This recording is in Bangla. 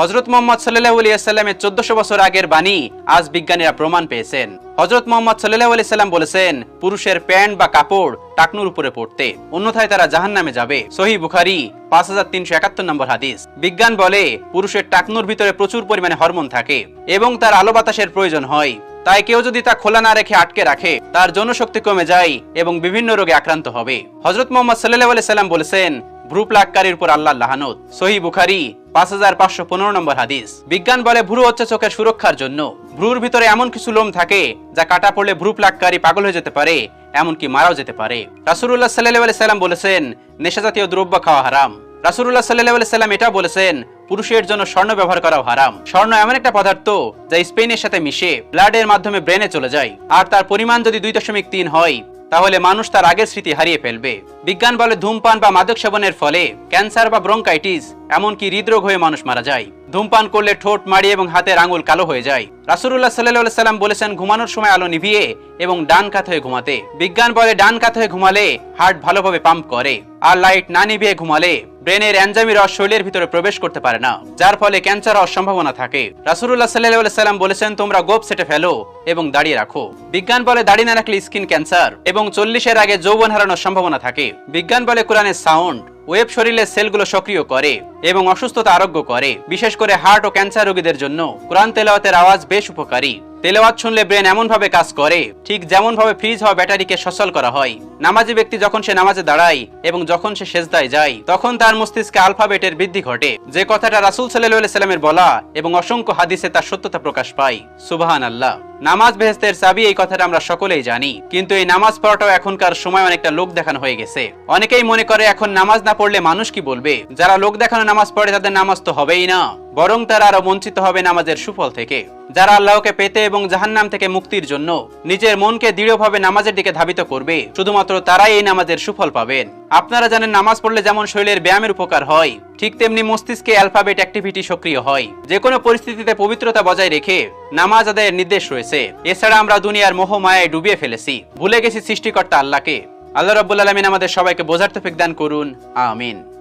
হজরত মোহাম্মদ সাল্লাহ আলিয়াল্লামের চোদ্দশো বছর আগের বাণী আজ বিজ্ঞানীরা প্রমাণ পেয়েছেন। হজরত মোহাম্মদ সাল্লাহ আলি সাল্লাম বলেছেন, পুরুষের প্যান্ট বা কাপড় টাকনুর উপরে পড়তে, অন্যথায় তারা জাহান নামে যাবে। সহি বুখারি, পাঁচ হাজার তিনশো একাত্তর নম্বর হাদিস। বিজ্ঞান বলে, পুরুষের টাকনুর ভিতরে প্রচুর পরিমাণে হরমোন থাকে এবং তার আলো বাতাসের প্রয়োজন হয়। তাই কেউ যদি তা খোলা না রেখে আটকে রাখে, তার জনশক্তি কমে যায় এবং বিভিন্ন রোগে আক্রান্ত হবে। হজরত মোহাম্মদ সাল্লাহ আলি সাল্লাম বলেছেন ভ্রু প্লাগকারীর উপর আল্লাহ লাহানত। সহি বুখারি, পাঁচ হাজার পাঁচশো পনেরো নম্বর হাদিস। বিজ্ঞান বলে ভ্রু হচ্ছে চোখের সুরক্ষার জন্য। ভ্রুর ভিতরে এমন কিছু লোম থাকে যা কাটা পড়লে ভ্রু প্লাগকারী পাগল হয়ে যেতে পারে, এমনকি মারাও যেতে পারে। রাসুল্লাহ সাল্লাহ সাল্লাম বলেছেন, নেশাজাতীয় দ্রব্য খাওয়া হারাম। রাসুল্লাহ সাল্লাহ সাল্লাম এটা বলেছেন, পুরুষের জন্য স্বর্ণ ব্যবহার করাও হারাম। স্বর্ণ এমন একটা পদার্থ যা স্পেনের সাথে মিশে, ব্লাডের মাধ্যমে ব্রেনে চলে যায়। আর তার পরিমাণ যদি দুই দশমিক তিন হয় তাহলে মানুষ তার আগের স্মৃতি হারিয়ে ফেলবে। বিজ্ঞান বলে ধূমপান বা মাদক সেবনের ফলে ক্যান্সার বা ব্রঙ্কাইটিস, এমনকি হৃদরোগ হয়ে মানুষ মারা যায়। ধূমপান করলে ঠোঁট মাড়ি এবং হাতের আঙুল কালো হয়ে যায়। রাসুল্লাহ সাল্লাহ সাল্লাম বলেছেন, ঘুমানোর সময় আলো নিভিয়ে এবং ডান কাত হয়ে ঘুমাতে। বিজ্ঞান বলে ডান কাত হয়ে ঘুমালে হার্ট ভালোভাবে পাম্প করে আর লাইট না নিভিয়ে ঘুমালে ব্রেনের অ্যানজামি রস শরীরের ভিতরে প্রবেশ করতে পারে না, যার ফলে ক্যান্সার হওয়ার সম্ভাবনা থাকে। রাসুল্লাহ সাল্লাহ সাল্লাম বলেছেন, তোমরা গোপ সেটে ফেলো এবং দাঁড়িয়ে রাখো। বিজ্ঞান বলে দাঁড়িয়ে না রাখলে স্কিন ক্যান্সার এবং চল্লিশের আগে যৌবন হারানোর সম্ভাবনা থাকে। বিজ্ঞান বলে, কোরআনের সাউন্ড ওয়েব শরীরের সেলগুলো সক্রিয় করে এবং অসুস্থতা আরোগ্য করে, বিশেষ করে হার্ট ও ক্যান্সার রোগীদের জন্য। কোরআন তেলাওয়াতের আওয়াজ বেশ উপকারী। তেলাওয়াত শুনলে ব্রেন এমন ভাবে কাজ করে, ঠিক যেমন ভাবে ফ্রিজ হওয়া ব্যাটারিকে সচল করা হয়। নামাজি ব্যক্তি যখন সে নামাজে দাঁড়ায় এবং যখন সে সেজদায় যায়, তখন তার মস্তিষ্কে আলফাবেটের বৃদ্ধি ঘটে। যে কথাটা রাসুল সাল্লাহ সাল্লামের বলা এবং অসংখ্য হাদিসে তার সত্যতা প্রকাশ পায় সুবাহান আল্লাহ নামাজ বেহেস্তের চাবি এই কথাটা আমরা সকলেই জানি, কিন্তু এই নামাজ পড়াটাও এখনকার সময় অনেকটা লোক দেখানো হয়ে গেছে। অনেকেই মনে করে এখন নামাজ না পড়লে মানুষ কি বলবে? যারা লোক দেখানো নামাজ পড়ে তাদের নামাজ তো হবেই না। বরং তারা আরও বঞ্চিত হবে নামাজের সুফল থেকে। যারা আল্লাহকে পেতে এবং জাহান্নাম থেকে মুক্তির জন্য নিজের মনকে দৃঢ়ভাবে নামাজের দিকে ধাবিত করবে, শুধুমাত্র তারাই এই নামাজের সুফল পাবেন। আপনারা জানেন, নামাজ পড়লে যেমন শরীরের ব্যায়ামের উপকার হয়, ঠিক তেমনি মস্তিষ্কে অ্যালফাবেট অ্যাক্টিভিটি সক্রিয় হয়। যে কোনো পরিস্থিতিতে পবিত্রতা বজায় রেখে নামাজ আদায়ের নির্দেশ রয়েছে। এছাড়া আমরা দুনিয়ার মোহ মায়ায় ডুবিয়ে ফেলেছি। ভুলে গেছি সৃষ্টিকর্তা আল্লাহকে। আল্লাহ রব্বুল আলমিন আমাদের সবাইকে বোঝার তফিক দান করুন। আমিন।